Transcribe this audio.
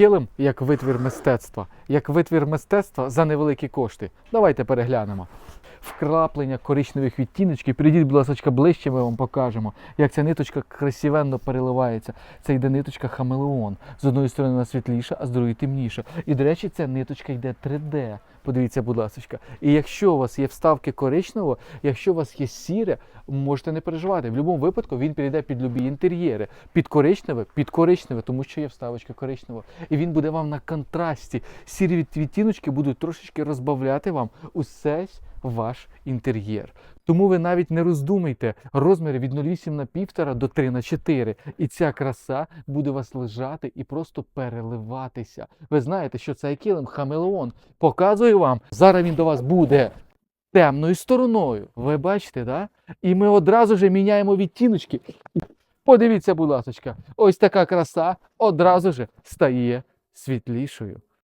Килим як витвір мистецтва, як витвір мистецтва за невеликі кошти. Давайте переглянемо. Вкраплення коричневих відтіночків. Прийдіть, будь ласка, ближче, ми вам покажемо, як ця ниточка красивенно переливається. Це йде ниточка хамелеон. З одної сторони вона світліша, а з другої темніша. І, до речі, ця ниточка йде 3D. Подивіться, будь ласка. І якщо у вас є вставки коричневого, якщо у вас є сіре, можете не переживати. В будь-якому випадку він підійде під любі інтер'єри. Під коричневе, під коричневе, тому що є вставочка коричневого. І він буде вам на контрасті. Сірі відтіночки будуть трошечки розбавляти вам усесь ваш інтер'єр. Тому ви навіть не роздумайте розміри від 0,8 на 1,5 до 3 на 4. І ця краса буде вас лежати і просто переливатися. Ви знаєте, що цей килим хамелеон показує вам. Зараз він до вас буде темною стороною. Ви бачите, да? І ми одразу ж міняємо відтіночки. Подивіться, будь ласка, ось така краса одразу же стає світлішою.